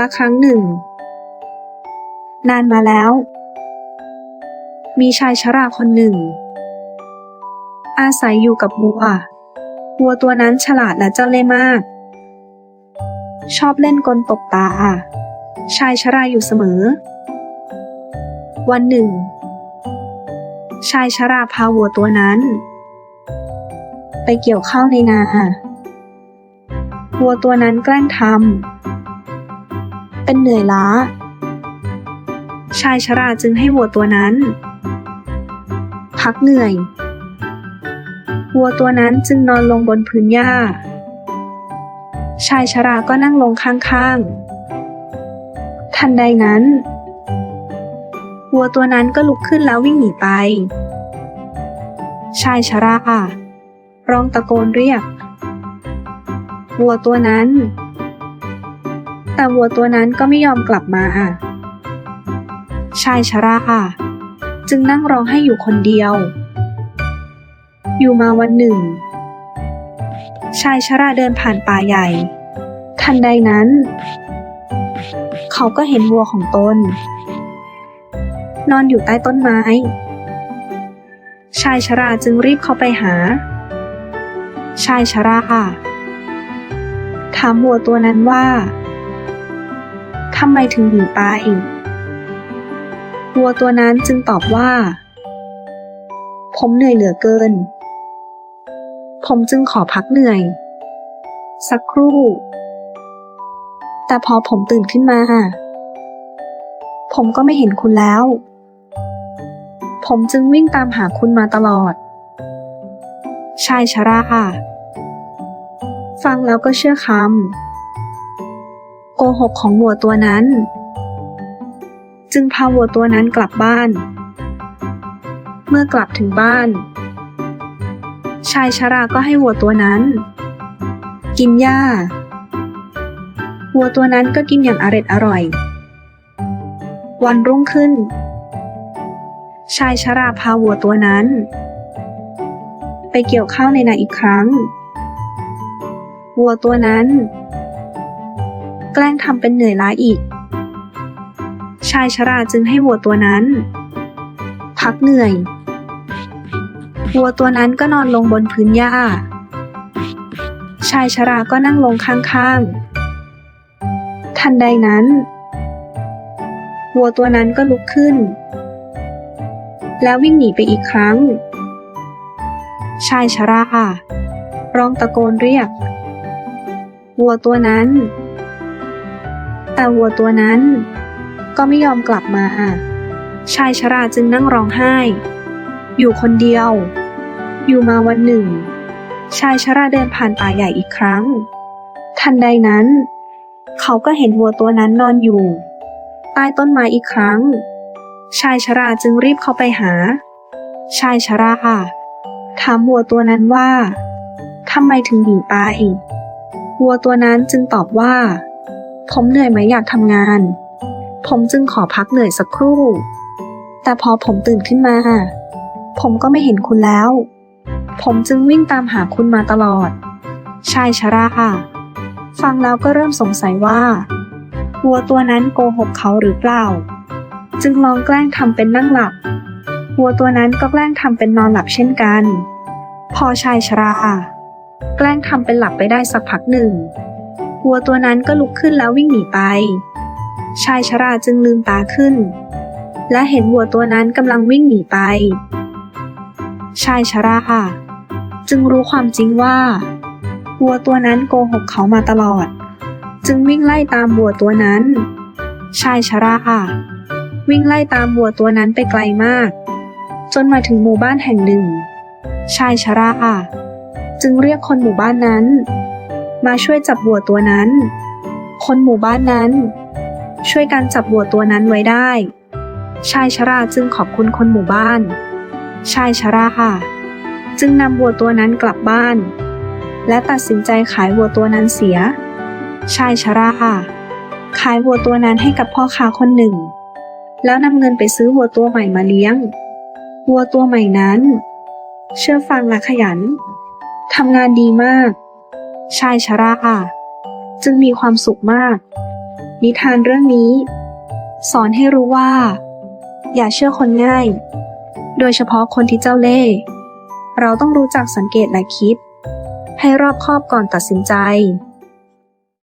ละครั้งหนึ่ง นานมาแล้ว มีชายชราคนหนึ่ง อาศัยอยู่กับวัว วัวตัวนั้นฉลาดและเจ้าเล่ห์มาก ชอบเล่นกลตบตา ชายชราอยู่เสมอ วันหนึ่ง ชายชราพาวัวตัวนั้น ไปเกี่ยวข้าวในนาวัวตัวนั้นแกล้งทำ เป็นเหนื่อยล้า ชายชราจึงให้วัวตัวนั้น พักเหนื่อย วัวตัวนั้นจึงนอนลงบนพื้นหญ้า ชายชราก็นั่งลงข้างๆ ทันใดนั้น วัวตัวนั้นก็ลุกขึ้นแล้ววิ่งหนีไป ชายชราร้องตะโกนเรียก วัวตัวนั้น แต่วัวตัวนั้นก็ไม่ยอมกลับมาชายชราจึงนั่งร้องให้อยู่คนเดียว อยู่มาวันหนึ่ง ชายชราเดินผ่านป่าใหญ่ ทันใดนั้น เขาก็เห็นวัวของตน นอนอยู่ใต้ต้นไม้ ชายชราจึงรีบเข้าไปหา ชายชราถามวัวตัวนั้นว่า ทำไมถึงหนีไป วัวตัวนั้นจึงตอบว่า ผมเหนื่อยเหลือเกิน ผมจึงขอพักเหนื่อย สักครู่ แต่พอผมตื่นขึ้นมา ผมก็ไม่เห็นคุณแล้ว ผมจึงวิ่งตามหาคุณมาตลอด ชายชราฟังแล้วก็เชื่อคำ โกหกของวัวตัวนั้น จึงพาวัวตัวนั้นกลับบ้าน เมื่อกลับถึงบ้าน ชายชราก็ให้วัวตัวนั้น กินหญ้า วัวตัวนั้นก็กินอย่างอร็ดอร่อย วันรุ่งขึ้น ชายชราพาวัวตัวนั้น ไปเกี่ยวข้าวในนาอีกครั้ง วัวตัวนั้น แกล้งทำเป็นเหนื่อยล้าอีก ชายชราจึงให้วัวตัวนั้น พักเหนื่อย วัวตัวนั้นก็นอนลงบนพื้นหญ้า ชายชราก็นั่งลงข้างๆ ทันใดนั้น วัวตัวนั้นก็ลุกขึ้น แล้ววิ่งหนีไปอีกครั้ง ชายชราร้องตะโกนเรียกวัวตัวนั้น แต่วัวตัวนั้น ก็ไม่ยอมกลับมาชายชราจึงนั่งร้องไห้ อยู่คนเดียว อยู่มาวันหนึ่ง ชายชราเดินผ่านป่าใหญ่อีกครั้ง ทันใดนั้น เขาก็เห็นวัวตัวนั้นนอนอยู่ ใต้ต้นไม้อีกครั้ง ชายชราจึงรีบเข้าไปหา ชายชราถามวัวตัวนั้นว่าทำไมถึงหนีไป วัวตัวนั้นจึงตอบว่า ผมเหนื่อยไหมอยากทำงาน ผมจึงขอพักเหนื่อยสักครู่ แต่พอผมตื่นขึ้นมา ผมก็ไม่เห็นคุณแล้ว ผมจึงวิ่งตามหาคุณมาตลอด ชายชราฟังแล้วก็เริ่มสงสัยว่า วัวตัวนั้นโกหกเขาหรือเปล่า จึงลองแกล้งทำเป็นนั่งหลับ วัวตัวนั้นก็แกล้งทำเป็นนอนหลับเช่นกัน พอชายชราแกล้งทำเป็นหลับไปได้สักพักหนึ่ง วัวตัวนั้นก็ลุกขึ้นแล้ววิ่งหนีไป ชายชราจึงลืมตาขึ้น และเห็นวัวตัวนั้นกำลังวิ่งหนีไป ชายชราจึงรู้ความจริงว่า วัวตัวนั้นโกหกเขามาตลอด จึงวิ่งไล่ตามวัวตัวนั้น ชายชราวิ่งไล่ตามวัวตัวนั้นไปไกลมาก จนมาถึงหมู่บ้านแห่งหนึ่ง ชายชราจึงเรียกคนหมู่บ้านนั้น มาช่วยจับวัวตัวนั้น คนหมู่บ้านนั้น ช่วยกันจับวัวตัวนั้นไว้ได้ ชายชราจึงขอบคุณคนหมู่บ้าน ชายชราจึงนำวัวตัวนั้นกลับบ้าน และตัดสินใจขายวัวตัวนั้นเสีย ชายชราขายวัวตัวนั้นให้กับพ่อค้าคนหนึ่ง แล้วนำเงินไปซื้อวัวตัวใหม่มาเลี้ยง วัวตัวใหม่นั้น เชื่อฟังและขยันทำงานดีมาก ชายชรา จึงมีความสุขมาก นิทานเรื่องนี้ สอนให้รู้ว่า อย่าเชื่อคนง่าย โดยเฉพาะคนที่เจ้าเล่ห์เราต้องรู้จักสังเกตและคิด ให้รอบคอบก่อนตัดสินใจ